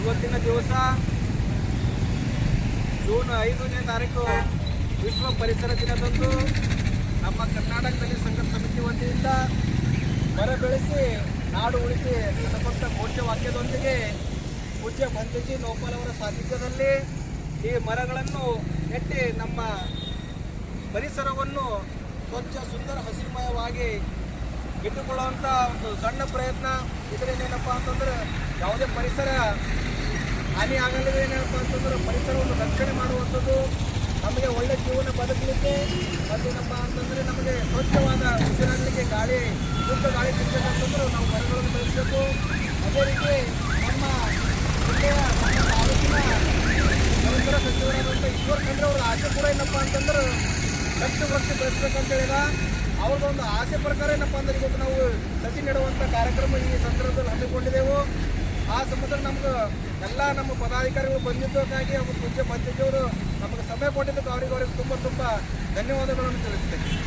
ಇವತ್ತಿನ ದಿವಸ ಜೂನ್ ಐದನೇ ತಾರೀಕು ವಿಶ್ವ ಪರಿಸರ ದಿನದಂದು ನಮ್ಮ ಕರ್ನಾಟಕದಲ್ಲಿ ಸಂಘ ಸಮಿತಿ ವತಿಯಿಂದ ಮರ ಬೆಳೆಸಿ, ನಾಡು ಉಳಿಸಿ ಸಂಬಂಧ ಘೋಷ ವಾಕ್ಯದೊಂದಿಗೆ ಪೂಜ್ಯ ಬಂದಜಿ ನೋಪಾಲ್ ಅವರ ಸಾನ್ನಿಧ್ಯದಲ್ಲಿ ಈ ಮರಗಳನ್ನು ನೆಟ್ಟಿ ನಮ್ಮ ಪರಿಸರವನ್ನು ಸ್ವಚ್ಛ, ಸುಂದರ, ಹಸಿರುಮಯವಾಗಿ ಇಟ್ಟುಕೊಳ್ಳುವಂಥ ಒಂದು ಸಣ್ಣ ಪ್ರಯತ್ನ. ಇದರಿಂದ ಏನಪ್ಪ ಅಂತಂದ್ರೆ ಯಾವುದೇ ಪರಿಸರ ಹಾನಿ ಆಗಲಿದೆ ಏನಪ್ಪ ಅಂತಂದ್ರೆ ಪರಿಸರವನ್ನು ರಕ್ಷಣೆ ಮಾಡುವಂಥದ್ದು ನಮಗೆ ಒಳ್ಳೆ ಜೀವನ ಬದುಕಲಿಕ್ಕೆ ಮತ್ತು ಏನಪ್ಪ ಅಂತಂದರೆ ನಮಗೆ ಸ್ವಚ್ಛವಾದ ಉಸಿರಾಡಲಿಕ್ಕೆ ಗಾಳಿ, ಶುದ್ಧ ಗಾಳಿ ಸಿಗಬೇಕಂತಂದ್ರೆ ನಾವು ಮರಗಳನ್ನು ಬೆಳೆಸಬೇಕು. ಅದೇ ರೀತಿ ನಮ್ಮ ಜಿಲ್ಲೆಯ ನಮ್ಮ ತಾಲೂಕಿನ ಸಚಿವರಾದಂಥ ಈಶ್ವರ್ ಖಂಡ್ರೆ ಅವರ ಆಸೆ ಕೂಡ ಏನಪ್ಪ ಅಂತಂದ್ರೆ ಲಕ್ಷ ವೃಕ್ಷ ಬೆಳೆಸಬೇಕಂತ ಹೇಳಿದ. ಅವ್ರದ್ದೊಂದು ಆಸೆ ಪ್ರಕಾರ ಏನಪ್ಪ ಅಂದ್ರೆ ಇವತ್ತು ನಾವು ಸಸಿ ನೆಡುವಂಥ ಕಾರ್ಯಕ್ರಮ ಈ ಸಂದರ್ಭದಲ್ಲಿ ಹಮ್ಮಿಕೊಂಡಿದ್ದೆವು. ಆ ಸಮುದ್ರ ನಮ್ಗೆ ಎಲ್ಲ ನಮ್ಮ ಪದಾಧಿಕಾರಿಗಳು ಬಂದಿದ್ದಕ್ಕಾಗಿ ಅವರು ಮುಂಚೆ ಬಂದಿದ್ದವರು ನಮಗೆ ಸಮಯ ಕೊಟ್ಟಿದ್ದಕ್ಕೆ ಅವರಿಗೆ ಅವರಿಗೆ ತುಂಬ ತುಂಬ ಧನ್ಯವಾದಗಳನ್ನು ತಿಳಿಸ್ತೇನೆ.